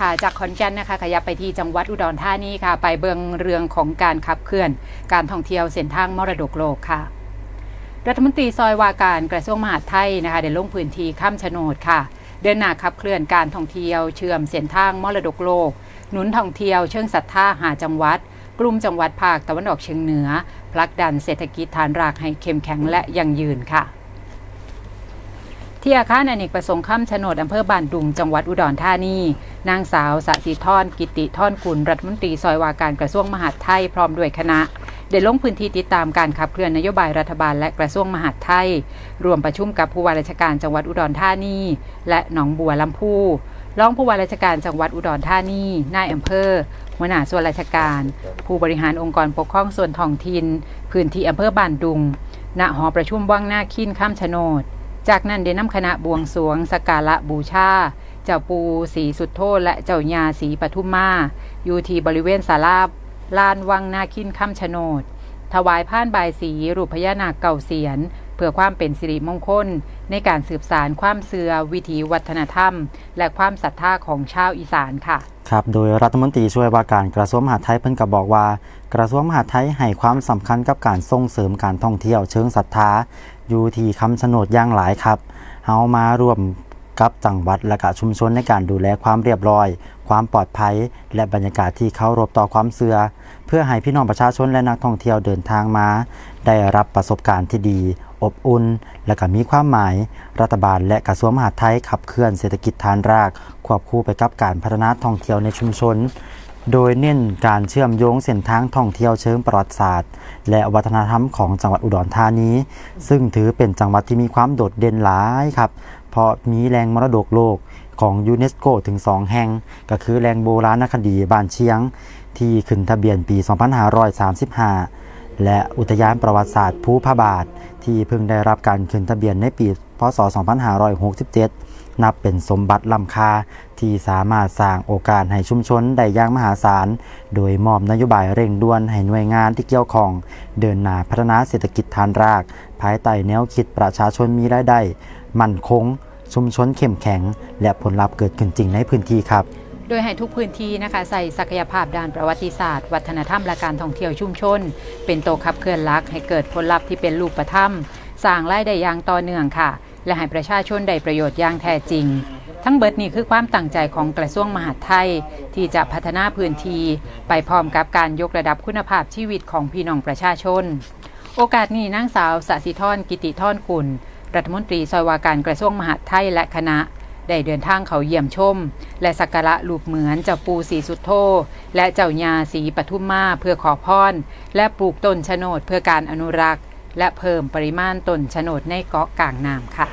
ค่ะ จากขอนแก่นนะคะขยับไปที่จังหวัดอุดรธานีค่ะ ไปเบืองเรื่องของการขับเคลื่อน การท่องเที่ยวเส้นทางมรดกโลกค่ะ รัฐมนตรีซอยวาการกระทรวงมหาดไทยนะคะได้ลงพื้นที่ข้ามโนดค่ะ เดินหน้าขับเคลื่อนการท่องเที่ยวเชื่อมเส้นทางมรดกโลก หนุนท่องเที่ยวเชิงศรัทธาหาจังหวัด กลุ่มจังหวัดภาคตะวันออกเฉียงเหนือผลักดันเศรษฐกิจฐานรากให้เข้มแข็งและยั่งยืนค่ะ ที่อาคารอเนกประสงค์ข้ามโฉนดอำเภอบ้านดุงจังหวัดอุดรธานี นางสาวสศิธรกิติท่อนกุลรัฐมนตรีซอยว่าการกระทรวงมหาดไทยพร้อมด้วยคณะได้ลงพื้นที่ติดตามการขับเคลื่อนนโยบายรัฐบาลและกระทรวงมหาดไทย รวมประชุมกับผู้ว่าราชการจังหวัดอุดรธานี และหนองบัวลำพูรองผู้ว่าราชการจังหวัดอุดรธานี นายอำเภอหัวหน้าส่วนราชการ ผู้บริหารองค์กรปกครองส่วนท้องถิ่นพื้นที่อำเภอบ้านดุง ณ หอประชุมว่างหน้าคินข้ามโฉนด จากนั้นได้นำคณะบวงสรวงสการะบูชา เจ้าปูสีสุดโทษและเจ้าญาสีปทุมมา อยู่ที่บริเวณศาลาลานวังนาคินคำชโนด ถวายผ่านบายสีรูปพญานาคเก่าเสียน เพื่อความเป็นสิริมงคล ในการสืบสารความเสื่อวิถีวัฒนธรรม และความศรัทธาของชาวอีสานค่ะ ครับโดยรัฐมนตรีช่วยว่าการกระทรวงมหาดไทยเพิ่นก็บอกว่า กระทรวงมหาดไทยให้ความสำคัญกับการส่งเสริมการท่องเที่ยวเชิงศรัทธาอยู่ที่คำชะโนดย่างหลายครับเฮามาร่วมกับจังหวัดและกะชุมชนในการดูแลความเรียบร้อย ความปลอดภัย และบรรยากาศที่เคารพต่อความเสื่อเพื่อให้พี่น้องประชาชนและนักท่องเที่ยวเดินทางมา ได้รับประสบการณ์ที่ดี อบอุ่น และก็มีความหมาย รัฐบาลและกระทรวงมหาดไทยขับเคลื่อนเศรษฐกิจฐานราก ควบคู่ไปกับการพัฒนาท่องเที่ยวในชุมชน โดยเน้นการเชื่อมโยงเส้นทางท่องเที่ยวเชิงประวัติศาสตร์ และวัฒนธรรมของจังหวัดอุดรธานี ซึ่งถือเป็นจังหวัดที่มีความโดดเด่นหลายครับ เพราะมีแหล่งมรดกโลกของยูเนสโกถึง 2 แห่ง ก็คือแหล่งโบราณคดีบ้านเชียง ที่ขึ้นทะเบียนปี 2535 และอุทยานประวัติศาสตร์ภูพระบาท ที่เพิ่งได้รับการขึ้นทะเบียนในปี พศ 2567 นับเป็นสมบัติล้ำค่าที่สามารถสร้างโอกาสให้ชุมชนได้อย่างมหาศาล โดยมอบนโยบายเร่งด่วนให้หน่วยงานที่เกี่ยวข้อง เดินหน้าพัฒนาเศรษฐกิจฐานราก ภายใต้แนวคิดประชาชนมีรายได้ มั่นคง ชุมชนเข้มแข็ง และผลลัพธ์เกิดขึ้นจริงในพื้นที่ครับ โดยให้ทุกพื้นที่นะคะใส่ศักยภาพด้านประวัติศาสตร์ วัฒนธรรมและการท่องเที่ยวชุมชน เป็นตัวขับเคลื่อนลักให้เกิดผลลัพธ์ที่เป็นรูปธรรมสร้างรายได้อย่างต่อเนื่องค่ะ และให้ประชาชนได้ประโยชน์อย่างแท้จริง ทั้งเบิดนี้คือความตั้งใจของกระทรวงมหาดไทย ที่จะพัฒนาพื้นที่ไปพร้อมกับการยกระดับคุณภาพชีวิตของพี่น้องประชาชน โอกาสนี้นางสาวสศิธรกิติธรกุลรัฐมนตรีซอยว่าการกระทรวงมหาดไทยและคณะ ได้เดินทางเขาเยี่ยมชม และสักการะรูปเหมือนเจ้าปูสีสุดโท และเจ้ายาสีปทุมมาเพื่อขอพร และปลูกต้นชโนดเพื่อการอนุรักษ์ และเพิ่มปริมาณต้นชโนดในเกาะกลางน้ำค่ะ